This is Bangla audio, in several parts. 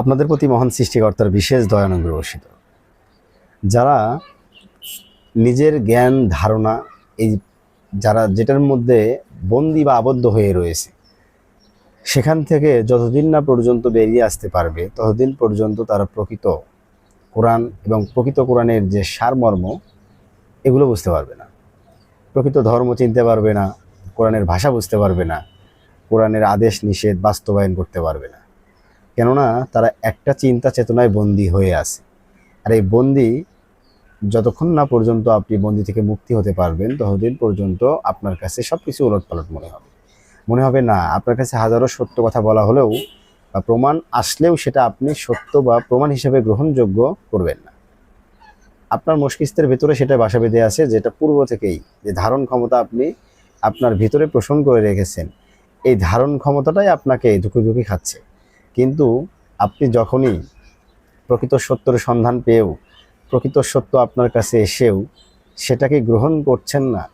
আপনাদের প্রতি মহান সৃষ্টিকর্তার বিশেষ দয়ানুগ্রহসিত যারা নিজের জ্ঞান, ধারণা, এই যারা যেটার মধ্যে বন্দি বা আবদ্ধ হয়ে রয়েছে, সেখান থেকে যতদিন না পর্যন্ত বেরিয়ে আসতে পারবে, ততদিন পর্যন্ত তারা প্রকৃত কোরআন এবং প্রকৃত কোরআনের যে সারমর্ম, এগুলো বুঝতে পারবে না। প্রকৃত ধর্ম চিনতে পারবে না, কোরআনের ভাষা বুঝতে পারবে না, কোরআনের আদেশ, নিষেধ বাস্তবায়ন করতে পারবে না। কেননা তারা একটা চিন্তা চেতনায় বন্দি হয়ে আছে। আর এই বন্দি যতক্ষণ না পর্যন্ত আপনি বন্দি থেকে মুক্তি হতে পারবেন, ততদিন পর্যন্ত আপনার কাছে সব কিছু উলটপালট মনে হবে। মনে হবে না, আপনার কাছে হাজারো সত্য কথা বলা হলেও বা প্রমাণ আসলেও সেটা আপনি সত্য বা প্রমাণ হিসেবে গ্রহণযোগ্য করবেন না। আপনার মস্তিষ্কের ভেতরে সেটা বাসা বেঁধে আছে, যেটা পূর্ব থেকেই যে ধারণ ক্ষমতা আপনি আপনার ভিতরে পোষণ করে রেখেছেন, এই ধারণ ক্ষমতাটাই আপনাকে ধুকি খাচ্ছে। কিন্তু আপনি যখনই প্রকৃত সত্যের সন্ধান পেয়েও, প্রকৃত সত্য আপনার কাছে এসেও সেটাকে গ্রহণ করছেন না,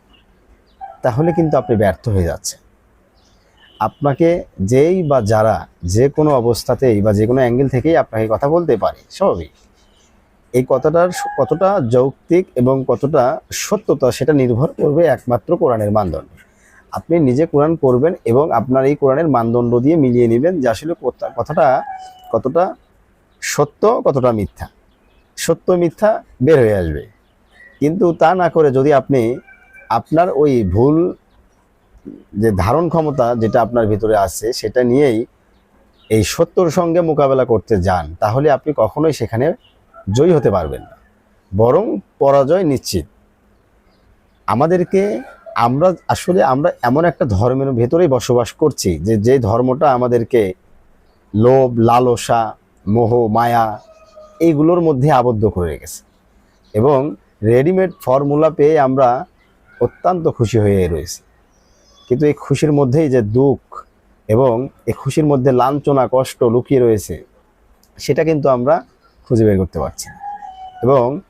তাহলে কিন্তু আপনি ব্যর্থ হয়ে যাচ্ছেন। আপনাকে যেই বা যারা যে কোনো অবস্থাতেই বা যে কোনো অ্যাঙ্গেল থেকেই আপনাকে কথা বলতে পারে, স্বাভাবিক। এই কথাটার কতটা যৌক্তিক এবং কতটা সত্যতা সেটা নির্ভর করবে একমাত্র কোরআনের মানদণ্ড। আপনি নিজে কোরআন পড়বেন এবং আপনার এই কোরআনের মানদণ্ড দিয়ে মিলিয়ে নেবেন যে আসলে কথা- কথাটা কতটা সত্য, কতটা মিথ্যা। সত্য, মিথ্যা বের হয়ে আসবে। কিন্তু তা না করে যদি আপনি আপনার ওই ভুল যে ধারণ ক্ষমতা যেটা আপনার ভিতরে আছে, সেটা নিয়েই এই সত্যর সঙ্গে মোকাবেলা করতে যান, তাহলে আপনি কখনোই সেখানে জয়ী হতে পারবেন না। বরং পরাজয় নিশ্চিত। আমাদেরকে আমরা আসলে আমরা এমন একটা ধর্মের ভেতরেই বসবাস করছি যে যে ধর্মটা আমাদেরকে লোভ, লালসা, মোহ, মায়া এইগুলোর মধ্যে আবদ্ধ করে রেখেছে। এবং রেডিমেড ফর্মুলা পেয়ে আমরা অত্যন্ত খুশি হয়ে রয়েছি। কিন্তু এই খুশির মধ্যেই যে দুঃখ এবং এই খুশির মধ্যে লাঞ্ছনা, কষ্ট লুকিয়ে রয়েছে, সেটা কিন্তু আমরা খুঁজে বের করতে পারছি এবং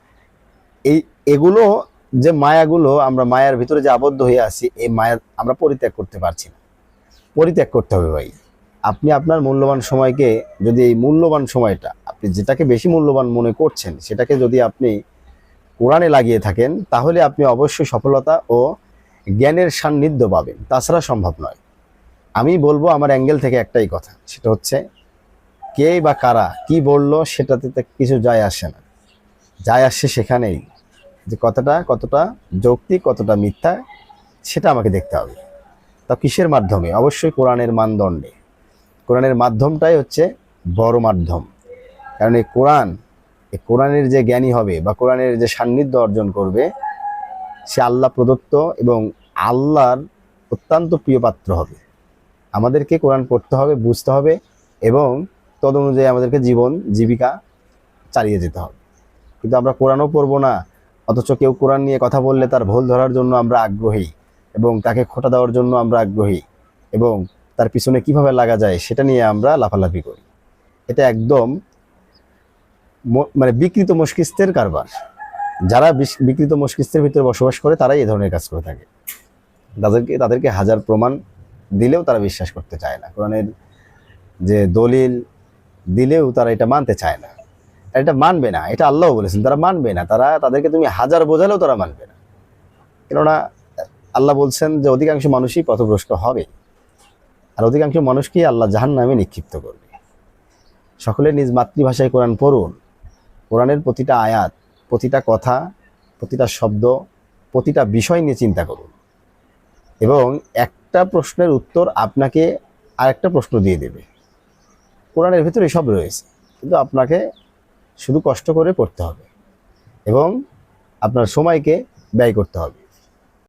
এই, এগুলো যে মায়াগুলো আমরা মায়ার ভিতরে যে আবদ্ধ হয়ে আছি, এই মায়া আমরা পরিত্যাগ করতে পারছি না। পরিত্যাগ করতে হবে ভাই। আপনি আপনার মূল্যবান সময়কে, যদি এই মূল্যবান সময়টা আপনি যেটাকে বেশি মূল্যবান মনে করছেন, সেটাকে যদি আপনি কোরআনে লাগিয়ে থাকেন, তাহলে আপনি অবশ্যই সফলতা ও জ্ঞানের সান্নিধ্য পাবেন। তাছাড়া সম্ভব নয়। আমি বলব আমার অ্যাঙ্গেল থেকে একটাই কথা, সেটা হচ্ছে কে বা কারা কি বলল, সেটাতে কিছু যায় আসে না। যায় আসে সেখানেই। যে কথাটা কতটা যৌক্তিক, কতটা মিথ্যা, সেটা আমাকে দেখতে হবে। তা কিসের মাধ্যমে? অবশ্যই কোরআনের মানদণ্ডে। কোরআনের মাধ্যমটাই হচ্ছে বড় মাধ্যম। কারণ এই কোরআন, এই কোরআনের যে জ্ঞানী হবে বা কোরআনের যে সান্নিধ্য অর্জন করবে, সে আল্লাহ প্রদত্ত এবং আল্লাহর অত্যন্ত প্রিয় পাত্র হবে। আমাদেরকে কোরআন পড়তে হবে, বুঝতে হবে এবং তদ অনুযায়ী আমাদেরকে জীবন, জীবিকা চালিয়ে যেতে হবে। কিন্তু আমরা কোরআনও পড়ব না অথচ কেউ কোরআন নিয়ে কথা বললে তার ভুল ধরার জন্য আমরা আগ্রহী এবং তাকে খোটা দেওয়ার জন্য আমরা আগ্রহী এবং তার পিছনে কীভাবে লাগা যায় সেটা নিয়ে আমরা লাফালাফি করি। এটা একদম মানে বিকৃত মস্তিষ্কের কারবার। যারা বিকৃত মস্তিষ্কের ভিতরে বসবাস করে তারাই এই ধরনের কাজ করে থাকে। তাদেরকে তাদেরকে হাজার প্রমাণ দিলেও তারা বিশ্বাস করতে চায় না। কোরআনের যে দলিল দিলেও তারা এটা মানতে চায় না। এটা মানবে না, এটা আল্লাহ বলেছেন, তারা মানবে না, তারা তাদেরকে তুমি হাজার বোঝালেও তারা মানবে না। কেননা আল্লাহ বলছেন যে অধিকাংশ মানুষই পথভ্রষ্ট হবে, আর অধিকাংশ মানুষকেই আল্লাহ জাহান নামে নিক্ষিপ্ত করবে। সকলে নিজ মাতৃভাষায় কোরআন পড়ুন, কোরআনের প্রতিটা আয়াত, প্রতিটা কথা, প্রতিটা শব্দ, প্রতিটা বিষয় নিয়ে চিন্তা করুন। এবং একটা প্রশ্নের উত্তর আপনাকে আরেকটা প্রশ্ন দিয়ে দেবে। কোরআনের ভিতরে সব রয়েছে, কিন্তু আপনাকে শুধু কষ্ট করে পড়তে হবে এবং আপনার সময়কে ব্যয় করতে হবে।